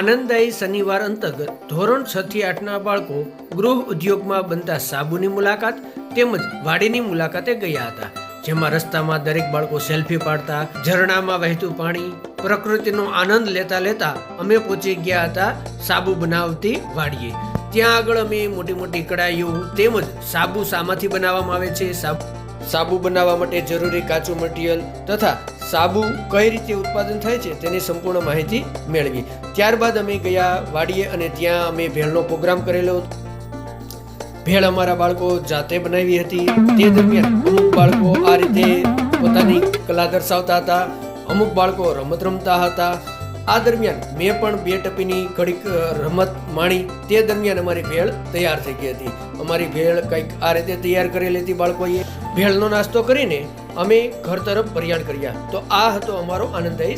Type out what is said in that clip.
આનંદદાયી શનિવાર અંતર્ગત ધોરણ છ થી આઠના બાળકો ગૃહ ઉદ્યોગમાં બનતા સાબુની મુલાકાત તેમજ વાડીની મુલાકાતે ગયા હતા, જેમાં રસ્તામાં દરેક બાળકો સેલ્ફી પાડતા, ઝરણામાં વહેતું પાણી, પ્રકૃતિનો આનંદ લેતા લેતા અમે પહોંચી ગયા હતા સાબુ બનાવતી વાડીએ. ત્યાં આગળ અમે મોટી મોટી કડાઈઓ તેમજ સાબુ શામાંથી બનાવવામાં આવે છે. સાબુ સાબુ બનાવવા માટે જરૂરી કાચું મટીરિયલ તથા સાબુ કઈ રીતે ઉત્પાદન થાય છે તેની સંપૂર્ણ માહિતી મેળવી. ત્યારબાદ અમે ગયા વાડીએ અને ત્યાં અમે ભેળનો પ્રોગ્રામ કરેલો ભેળ અમારા બાળકો જાતે બનાવી હતી. તે દરમિયાન અમુક બાળકો આ રીતે પોતાની કલા દર્શાવતા હતા. અમુક બાળકો રમત રમતા હતા. આ દરમિયાન મેં પણ બે ટપીની ઘડીક રમત માણી. તે દરમિયાન અમારી ભેળ તૈયાર થઈ ગઈ હતી. અમારી ભેળ કંઈક આ રીતે તૈયાર કરેલી હતી બાળકોએ. ભેળનો નાસ્તો કરીને અમે ઘર તરફ પ્રયાણ કર્યા. તો આ હતો અમારો આનંદદાયી